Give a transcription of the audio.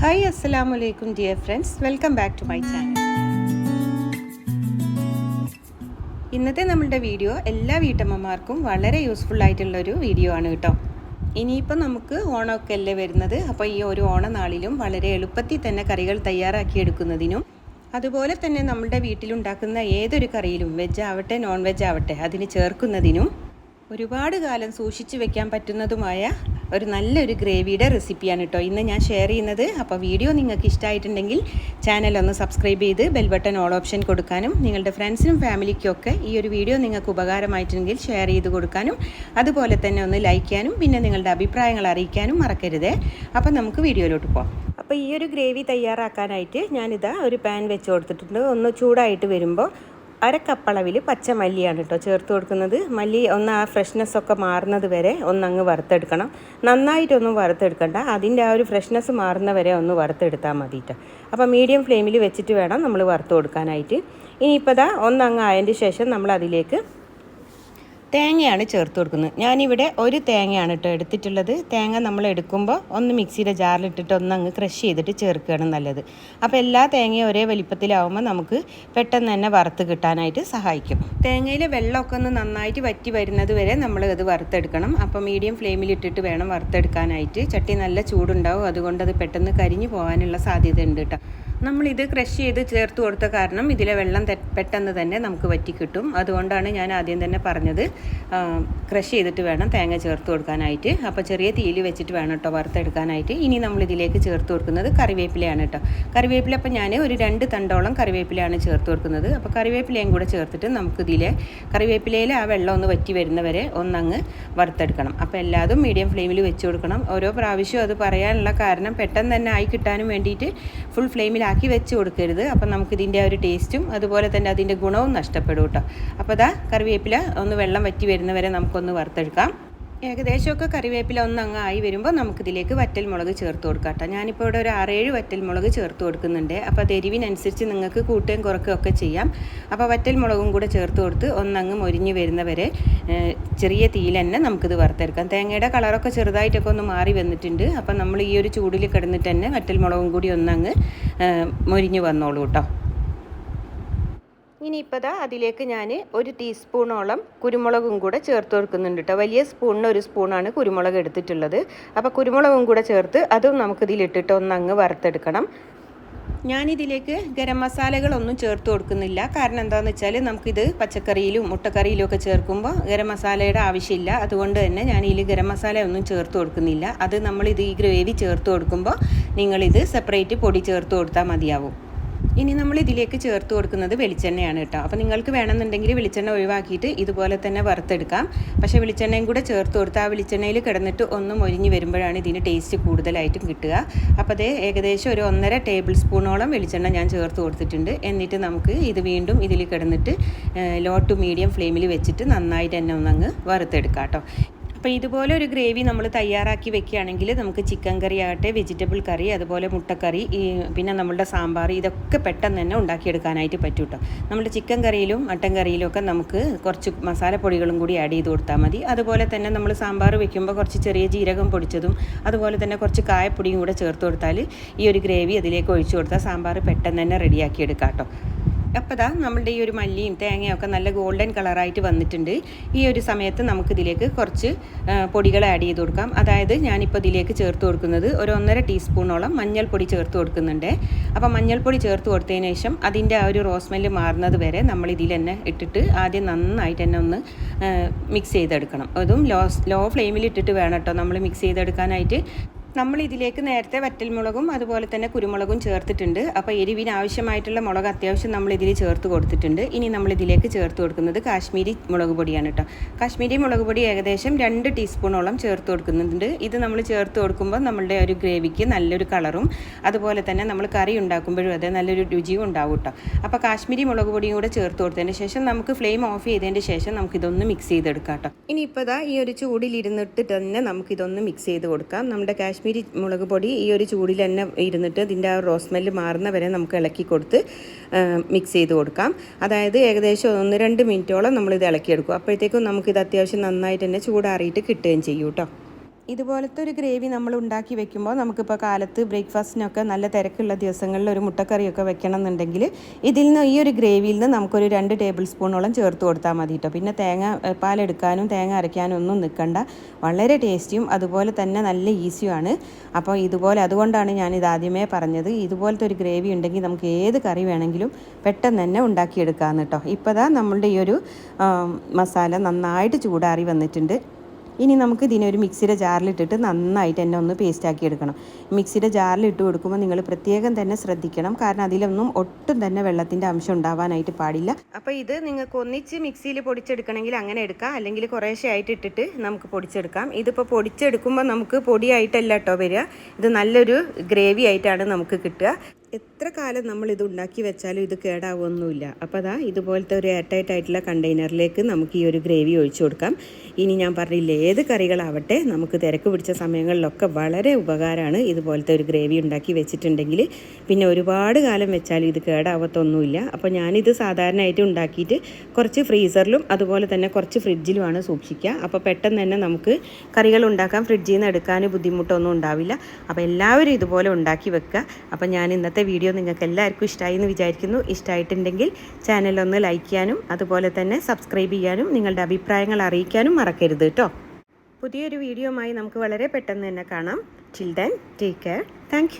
Hi അസ്സലാമു അലൈക്കും dear friends welcome back to my channel ഇന്നത്തെ നമ്മളുടെ വീഡിയോ എല്ലാ വീട്ടമ്മമാർക്കും വളരെ യൂസ്ഫുൾ ആയിട്ടുള്ള ഒരു വീഡിയോ ആണ് കേട്ടോ. ഇനിയിപ്പോൾ നമുക്ക് ഓണമൊക്കെ അല്ലേ വരുന്നത്? അപ്പോൾ ഈ ഒരു ഓണനാളിലും വളരെ എളുപ്പത്തിൽ തന്നെ കറികൾ തയ്യാറാക്കി എടുക്കുന്നതിനും അതുപോലെ തന്നെ നമ്മുടെ വീട്ടിലുണ്ടാക്കുന്ന ഏതൊരു കറിയിലും വെജ് ആവട്ടെ നോൺ വെജ് ആവട്ടെ അതിന് ചേർക്കുന്നതിനും ഒരുപാട് കാലം സൂക്ഷിച്ച് വെക്കാൻ പറ്റുന്നതുമായ ഒരു നല്ലൊരു ഗ്രേവിയുടെ റെസിപ്പിയാണ് കേട്ടോ. ഇന്ന് ഞാൻ ഷെയർ ചെയ്യുന്നത്. അപ്പോൾ വീഡിയോ നിങ്ങൾക്ക് ഇഷ്ടമായിട്ടുണ്ടെങ്കിൽ ചാനൽ ഒന്ന് സബ്സ്ക്രൈബ് ചെയ്ത് ബെൽ ബട്ടൺ ഓൾ ഓപ്ഷൻ കൊടുക്കാനും നിങ്ങളുടെ ഫ്രണ്ട്സിനും ഫാമിലിക്കും ഒക്കെ ഈ ഒരു വീഡിയോ നിങ്ങൾക്ക് ഉപകാരമായിട്ടുണ്ടെങ്കിൽ ഷെയർ ചെയ്ത് കൊടുക്കാനും അതുപോലെ തന്നെ ഒന്ന് ലൈക്ക് ചെയ്യാനും പിന്നെ നിങ്ങളുടെ അഭിപ്രായങ്ങൾ അറിയിക്കാനും മറക്കരുത്. അപ്പോൾ നമുക്ക് വീഡിയോയിലോട്ട് പോകാം അപ്പോൾ ഈ ഒരു ഗ്രേവി തയ്യാറാക്കാനായിട്ട് ഞാനിതാ ഒരു പാൻ വെച്ച് കൊടുത്തിട്ടുണ്ട്. ഒന്ന് ചൂടായിട്ട് വരുമ്പോൾ അരക്കപ്പളവിൽ പച്ചമല്ലിയാണ് കേട്ടോ ചേർത്ത് കൊടുക്കുന്നത്. മല്ലി ഒന്ന് ആ ഫ്രഷ്നെസ് ഒക്കെ മാറുന്നത് വരെ ഒന്നങ്ങ് വറുത്തെടുക്കണം. നന്നായിട്ടൊന്നും വറുത്തെടുക്കണ്ട. അതിന്റെ ആ ഒരു ഫ്രഷ്നെസ് മാറുന്ന വരെ ഒന്ന് വറുത്തെടുത്താൽ മതിയിട്ട് അപ്പോൾ മീഡിയം ഫ്ലെയിമിൽ വെച്ചിട്ട് വേണം നമ്മൾ വറുത്ത് കൊടുക്കാനായിട്ട്. ഇനിയിപ്പോൾ ദാ ഒന്നങ്ങ് ആയതിന്റെ ശേഷം നമ്മൾ അതിലേക്ക് തേങ്ങയാണ് ചേർത്ത് കൊടുക്കുന്നത്. ഞാനിവിടെ ഒരു തേങ്ങയാണ് കേട്ടോ എടുത്തിട്ടുള്ളത്. തേങ്ങ നമ്മൾ എടുക്കുമ്പോൾ ഒന്ന് മിക്സിയുടെ ജാറിലിട്ടിട്ട് ഒന്ന് അങ്ങ് ക്രഷ് ചെയ്തിട്ട് ചേർക്കുകയാണ് നല്ലത്. അപ്പോൾ എല്ലാ തേങ്ങയും ഒരേ വലിപ്പത്തിലാവുമ്പോൾ നമുക്ക് പെട്ടെന്ന് തന്നെ വറുത്ത് കിട്ടാനായിട്ട് സഹായിക്കും. തേങ്ങയിലെ വെള്ളമൊക്കെ ഒന്ന് നന്നായിട്ട് വറ്റി വരുന്നത് വരെ നമ്മൾ അത് വറുത്തെടുക്കണം. അപ്പോൾ മീഡിയം ഫ്ലെയിമിലിട്ടിട്ട് വേണം വറുത്തെടുക്കാനായിട്ട്. ചട്ടി നല്ല ചൂടുണ്ടാവും. അതുകൊണ്ട് അത് പെട്ടെന്ന് കരിഞ്ഞു പോകാനുള്ള സാധ്യത ഉണ്ട് കേട്ടോ നമ്മളിത് ക്രഷ് ചെയ്ത് ചേർത്ത് കൊടുത്ത കാരണം ഇതിലെ വെള്ളം പെട്ടെന്ന് തന്നെ നമുക്ക് വറ്റി കിട്ടും അതുകൊണ്ടാണ് ഞാൻ ആദ്യം തന്നെ പറഞ്ഞത് ക്രഷ് ചെയ്തിട്ട് വേണം തേങ്ങ ചേർത്ത് കൊടുക്കാനായിട്ട്. അപ്പോൾ ചെറിയ തീയിൽ വെച്ചിട്ട് വേണം കേട്ടോ വറുത്തെടുക്കാനായിട്ട്. ഇനി നമ്മൾ ഇതിലേക്ക് ചേർത്ത് കൊടുക്കുന്നത് കറിവേപ്പിലയാണ് കേട്ടോ കറിവേപ്പില അപ്പോൾ ഞാൻ ഒരു രണ്ട് തണ്ടോളം കറിവേപ്പിലയാണ് ചേർത്ത് കൊടുക്കുന്നത്. അപ്പോൾ കറിവേപ്പിലയും കൂടെ ചേർത്തിട്ട് നമുക്ക് ഇതിലെ കറിവേപ്പിലയിൽ ആ വെള്ളം ഒന്ന് വറ്റി വരുന്നവരെ ഒന്നങ്ങ് വറുത്തെടുക്കണം. അപ്പോൾ എല്ലാതും മീഡിയം ഫ്ലെയിമിൽ വെച്ച് കൊടുക്കണം. ഓരോ പ്രാവശ്യവും അത് പറയാനുള്ള കാരണം പെട്ടെന്ന് തന്നെ ആയി കിട്ടാനും വേണ്ടിയിട്ട് ഫുൾ ഫ്ലെയിമിൽ ആക്കി വെച്ച് കൊടുക്കരുത്. അപ്പം നമുക്കിതിന്റെ ആ ഒരു ടേസ്റ്റും അതുപോലെ തന്നെ അതിന്റെ ഗുണവും നഷ്ടപ്പെടും കേട്ടോ. അപ്പോൾ അതാ കറിവേപ്പില ഒന്ന് വെള്ളം വറ്റി വരുന്നവരെ നമുക്കൊന്ന് വറുത്തെടുക്കാം. ഏകദേശമൊക്കെ കറിവേപ്പില ഒന്ന് അങ്ങ് ആയി വരുമ്പോൾ നമുക്കിതിലേക്ക് വറ്റൽ മുളക് ചേർത്ത് കൊടുക്കാം കേട്ടോ ഞാനിപ്പോൾ ഇവിടെ ഒരു ആറേഴ് വറ്റൽ മുളക് ചേർത്ത് കൊടുക്കുന്നുണ്ട്. അപ്പോൾ അത് എരിവിനനുസരിച്ച് നിങ്ങൾക്ക് കൂട്ടുകയും കുറക്കുകയൊക്കെ ചെയ്യാം. അപ്പോൾ വറ്റൽ മുളകും കൂടെ ചേർത്ത് കൊടുത്ത് ഒന്നങ്ങ് മൊരിഞ്ഞ് വരുന്നവരെ ചെറിയ തീയിൽ തന്നെ നമുക്കിത് വറുത്തെടുക്കാം. തേങ്ങയുടെ കളറൊക്കെ ചെറുതായിട്ടൊക്കെ ഒന്ന് മാറി വന്നിട്ടുണ്ട്. അപ്പം നമ്മൾ ഈ ഒരു ചൂടിൽ കിടന്നിട്ട് തന്നെ വറ്റൽ മുളകും കൂടി ഒന്നങ്ങ് മൊരിഞ്ഞ് വന്നോളൂ കേട്ടോ. ഇനിയിപ്പോൾ ദാ അതിലേക്ക് ഞാൻ ഒരു ടീസ്പൂണോളം കുരുമുളകും കൂടെ ചേർത്ത് കൊടുക്കുന്നുണ്ട് കേട്ടോ വലിയ സ്പൂണിന് ഒരു സ്പൂണാണ് കുരുമുളക് എടുത്തിട്ടുള്ളത്. അപ്പോൾ കുരുമുളകും കൂടെ ചേർത്ത് അതും നമുക്കിതിലിട്ടിട്ട് ഒന്ന് അങ്ങ് വറുത്തെടുക്കണം. ഞാനിതിലേക്ക് ഗരം മസാലകളൊന്നും ചേർത്ത് കൊടുക്കുന്നില്ല. കാരണം എന്താണെന്ന് വെച്ചാൽ നമുക്കിത് പച്ചക്കറിയിലും മുട്ടക്കറിയിലും ഒക്കെ ചേർക്കുമ്പോൾ ഗരം മസാലയുടെ ആവശ്യമില്ല. അതുകൊണ്ട് തന്നെ ഞാൻ ഇതിൽ ഗരം മസാല ഒന്നും ചേർത്ത് കൊടുക്കുന്നില്ല. അത് നമ്മളിത് ഈ ഗ്രേവി ചേർത്ത് കൊടുക്കുമ്പോൾ നിങ്ങളിത് സെപ്പറേറ്റ് പൊടി ചേർത്ത് കൊടുത്താൽ മതിയാവും. ഇനി നമ്മൾ ഇതിലേക്ക് ചേർത്ത് കൊടുക്കുന്നത് വെളിച്ചെണ്ണയാണ് കേട്ടോ. അപ്പോൾ നിങ്ങൾക്ക് വേണമെന്നുണ്ടെങ്കിൽ വെളിച്ചെണ്ണ ഒഴിവാക്കിയിട്ട് ഇതുപോലെ തന്നെ വറുത്തെടുക്കാം. പക്ഷേ വെളിച്ചെണ്ണയും കൂടെ ചേർത്ത് കൊടുത്ത് ആ വെളിച്ചെണ്ണയിൽ കിടന്നിട്ട് ഒന്ന് മൊരിഞ്ഞ് വരുമ്പോഴാണ് ഇതിന് ടേസ്റ്റ് കൂടുതലായിട്ടും കിട്ടുക. അപ്പോൾ അതേ ഏകദേശം ഒരു ഒന്നര ടേബിൾ സ്പൂണോളം വെളിച്ചെണ്ണ ഞാൻ ചേർത്ത് കൊടുത്തിട്ടുണ്ട്. എന്നിട്ട് നമുക്ക് ഇത് വീണ്ടും ഇതിൽ കിടന്നിട്ട് ലോ ടു മീഡിയം ഫ്ലെയിമിൽ വെച്ചിട്ട് നന്നായിട്ട് തന്നെ ഒന്നങ്ങ് വറുത്തെടുക്കാം കേട്ടോ. അപ്പോൾ ഇതുപോലെ ഒരു ഗ്രേവി നമ്മൾ തയ്യാറാക്കി വെക്കുകയാണെങ്കിൽ നമുക്ക് ചിക്കൻ കറി ആകട്ടെ വെജിറ്റബിൾ കറി അതുപോലെ മുട്ടക്കറി പിന്നെ നമ്മളുടെ സാമ്പാർ ഇതൊക്കെ പെട്ടെന്ന് തന്നെ ഉണ്ടാക്കിയെടുക്കാനായിട്ട് പറ്റും കേട്ടോ നമ്മുടെ ചിക്കൻ കറിയിലും മട്ടൻ കറിയിലും ഒക്കെ നമുക്ക് കുറച്ച് മസാലപ്പൊടികളും കൂടി ആഡ് ചെയ്ത് കൊടുത്താൽ മതി. അതുപോലെ തന്നെ നമ്മൾ സാമ്പാർ വെക്കുമ്പോൾ കുറച്ച് ചെറിയ ജീരകം പൊടിച്ചതും അതുപോലെ തന്നെ കുറച്ച് കായപ്പൊടിയും കൂടെ ചേർത്ത് കൊടുത്താൽ ഈ ഒരു ഗ്രേവി അതിലേക്ക് ഒഴിച്ചു കൊടുത്താൽ സാമ്പാർ പെട്ടെന്ന് തന്നെ റെഡിയാക്കി എടുക്കാം കേട്ടോ അപ്പോൾ നമ്മളുടെ ഈ ഒരു മല്ലിയും തേങ്ങയും ഒക്കെ നല്ല ഗോൾഡൻ കളറായിട്ട് വന്നിട്ടുണ്ട്. ഈ ഒരു സമയത്ത് നമുക്കിതിലേക്ക് കുറച്ച് പൊടികൾ ആഡ് ചെയ്ത് കൊടുക്കാം. അതായത് ഞാനിപ്പോൾ ഇതിലേക്ക് ചേർത്ത് കൊടുക്കുന്നത് ഒരു ഒന്നര ടീസ്പൂണോളം മഞ്ഞൾപ്പൊടി ചേർത്ത് കൊടുക്കുന്നുണ്ട്. അപ്പോൾ മഞ്ഞൾപ്പൊടി ചേർത്ത് കൊടുത്തതിന് ശേഷം അതിന്റെ ആ ഒരു റോസ്മെൽ മാറുന്നത് വരെ നമ്മൾ ഇതിൽ തന്നെ ഇട്ടിട്ട് ആദ്യം നന്നായിട്ട് തന്നെ ഒന്ന് മിക്സ് ചെയ്തെടുക്കണം. അതും ലോ ലോ ഫ്ലെയിമിൽ ഇട്ടിട്ട് വേണം കേട്ടോ നമ്മൾ മിക്സ് ചെയ്തെടുക്കാനായിട്ട്. നമ്മൾ ഇതിലേക്ക് നേരത്തെ വറ്റൽമുളകും അതുപോലെ തന്നെ കുരുമുളകും ചേർത്തിട്ടുണ്ട്. അപ്പോൾ എരിവിന് ആവശ്യമായിട്ടുള്ള മുളക് അത്യാവശ്യം നമ്മൾ ഇതിൽ ചേർത്ത് കൊടുത്തിട്ടുണ്ട്. ഇനി നമ്മൾ ഇതിലേക്ക് ചേർത്ത് കൊടുക്കുന്നത് കാശ്മീരി മുളക് പൊടിയാണ് കേട്ടോ കാശ്മീരി മുളക് പൊടി ഏകദേശം രണ്ട് ടീസ്പൂണോളം ചേർത്ത് കൊടുക്കുന്നുണ്ട്. ഇത് നമ്മൾ ചേർത്ത് കൊടുക്കുമ്പോൾ നമ്മളുടെ ഒരു ഗ്രേവിക്ക് നല്ലൊരു കളറും അതുപോലെ തന്നെ നമ്മൾ കറി ഉണ്ടാക്കുമ്പോഴും അതെ നല്ലൊരു രുചിയും ഉണ്ടാവും കേട്ടോ അപ്പോൾ കാശ്മീരി മുളക് പൊടിയും കൂടെ ചേർത്ത് കൊടുത്തതിന് ശേഷം നമുക്ക് ഫ്ലെയിം ഓഫ് ചെയ്തതിന് ശേഷം നമുക്കിതൊന്ന് മിക്സ് ചെയ്തെടുക്കാം കേട്ടോ ഇനിയിപ്പോൾ ഇപ്പോൾ ഈ ഒരു ചൂടിലിരുന്നിട്ട് തന്നെ നമുക്കിതൊന്ന് മിക്സ് ചെയ്ത് കൊടുക്കാം. നമ്മുടെ കാശ്മീരി മുളക് പൊടി ഈ ഒരു ചൂടിൽ തന്നെ ഇരുന്നിട്ട് ഇതിന്റെ ആ റോസ്മെല്ല് മാറുന്ന വരെ നമുക്ക് ഇളക്കി കൊടുത്ത് മിക്സ് ചെയ്ത് കൊടുക്കാം. അതായത് ഏകദേശം ഒന്ന് രണ്ട് മിനിറ്റോളം നമ്മളിത് ഇളക്കിയെടുക്കും. അപ്പോഴത്തേക്കും നമുക്കിത് അത്യാവശ്യം നന്നായിട്ട് തന്നെ ചൂടാറിയിട്ട് കിട്ടുകയും ചെയ്യും കേട്ടോ. ഇതുപോലത്തെ ഒരു ഗ്രേവി നമ്മൾ ഉണ്ടാക്കി വെക്കുമ്പോൾ നമുക്കിപ്പോൾ കാലത്ത് ബ്രേക്ക്ഫാസ്റ്റിനൊക്കെ നല്ല തിരക്കുള്ള ദിവസങ്ങളിൽ ഒരു മുട്ടക്കറിയൊക്കെ വെക്കണം എന്നുണ്ടെങ്കിൽ ഇതിൽ നിന്ന് ഈ ഒരു ഗ്രേവിയിൽ നിന്ന് നമുക്കൊരു രണ്ട് ടേബിൾ സ്പൂണോളം ചേർത്ത് കൊടുത്താൽ മതി കേട്ടോ. പിന്നെ തേങ്ങ പാലെടുക്കാനും തേങ്ങ അരയ്ക്കാനും ഒന്നും നിൽക്കണ്ട. വളരെ ടേസ്റ്റിയും അതുപോലെ തന്നെ നല്ല ഈസിയുമാണ് അപ്പോൾ ഇതുപോലെ അതുകൊണ്ടാണ് ഞാൻ ഇത് ആദ്യമേ പറഞ്ഞത്. ഇതുപോലത്തെ ഒരു ഗ്രേവി ഉണ്ടെങ്കിൽ നമുക്ക് ഏത് കറി വേണമെങ്കിലും പെട്ടെന്ന് തന്നെ ഉണ്ടാക്കിയെടുക്കാമെന്ന് കേട്ടോ. ഇപ്പോൾ നമ്മളുടെ ഈ ഒരു മസാല നന്നായിട്ട് ചൂടാറി വന്നിട്ടുണ്ട്. ഇനി നമുക്ക് ഇതിനെ ഒരു മിക്സിയുടെ ജാറിലിട്ടിട്ട് നന്നായിട്ട് തന്നെ ഒന്ന് പേസ്റ്റ് ആക്കി എടുക്കണം. മിക്സിയുടെ ജാറിലിട്ട് കൊടുക്കുമ്പോൾ നിങ്ങൾ പ്രത്യേകം തന്നെ ശ്രദ്ധിക്കണം. കാരണം അതിലൊന്നും ഒട്ടും തന്നെ വെള്ളത്തിന്റെ അംശം ഉണ്ടാവാനായിട്ട് പാടില്ല. അപ്പോൾ ഇത് നിങ്ങൾക്ക് ഒന്നിച്ച് മിക്സിയിൽ പൊടിച്ചെടുക്കണമെങ്കിൽ അങ്ങനെ എടുക്കാം. അല്ലെങ്കിൽ കുറേശ്ശെ ആയിട്ട് ഇട്ടിട്ട് നമുക്ക് പൊടിച്ചെടുക്കാം. ഇതിപ്പോൾ പൊടിച്ചെടുക്കുമ്പോൾ നമുക്ക് പൊടിയായിട്ടല്ല കേട്ടോ വരിക. ഇത് നല്ലൊരു ഗ്രേവി ആയിട്ടാണ് നമുക്ക് കിട്ടുക. എത്ര കാലം നമ്മൾ ഇത് ഉണ്ടാക്കി വെച്ചാലും ഇത് കേടാവൊന്നുമില്ല അപ്പോൾ അതാ ഇതുപോലത്തെ ഒരു എയർടൈറ്റ് ആയിട്ടുള്ള കണ്ടെയ്നറിലേക്ക് നമുക്ക് ഈ ഒരു ഗ്രേവി ഒഴിച്ചു കൊടുക്കാം. ഇനി ഞാൻ പറഞ്ഞില്ല ഏത് കറികളാവട്ടെ നമുക്ക് തിരക്ക് പിടിച്ച സമയങ്ങളിലൊക്കെ വളരെ ഉപകാരമാണ് ഇതുപോലത്തെ ഒരു ഗ്രേവി ഉണ്ടാക്കി വെച്ചിട്ടുണ്ടെങ്കിൽ. പിന്നെ ഒരുപാട് കാലം വെച്ചാലും ഇത് കേടാവത്തൊന്നുമില്ല. അപ്പോൾ ഞാനിത് സാധാരണയായിട്ട് ഉണ്ടാക്കിയിട്ട് കുറച്ച് ഫ്രീസറിലും അതുപോലെ തന്നെ കുറച്ച് ഫ്രിഡ്ജിലുമാണ് സൂക്ഷിക്കുക. അപ്പോൾ പെട്ടെന്ന് തന്നെ നമുക്ക് കറികൾ ഉണ്ടാക്കാൻ ഫ്രിഡ്ജിൽ നിന്ന് എടുക്കാൻ ബുദ്ധിമുട്ടൊന്നും ഉണ്ടാവില്ല. അപ്പോൾ എല്ലാവരും ഇതുപോലെ ഉണ്ടാക്കി വെക്കുക. അപ്പോൾ ഞാൻ ഇന്നത്തെ വീഡിയോ നിങ്ങൾക്ക് എല്ലാവർക്കും ഇഷ്ടമായി എന്ന് വിചാരിക്കുന്നു. ഇഷ്ടമായിട്ടുണ്ടെങ്കിൽ ചാനലൊന്ന് ലൈക്ക് ചെയ്യാനും അതുപോലെ തന്നെ സബ്സ്ക്രൈബ് ചെയ്യാനും നിങ്ങളുടെ അഭിപ്രായങ്ങൾ അറിയിക്കാനും മറക്കരുത് കേട്ടോ. പുതിയൊരു വീഡിയോയുമായി നമുക്ക് വളരെ പെട്ടെന്ന് തന്നെ കാണാം. ചിൽ ടേക്ക് കെയർ താങ്ക്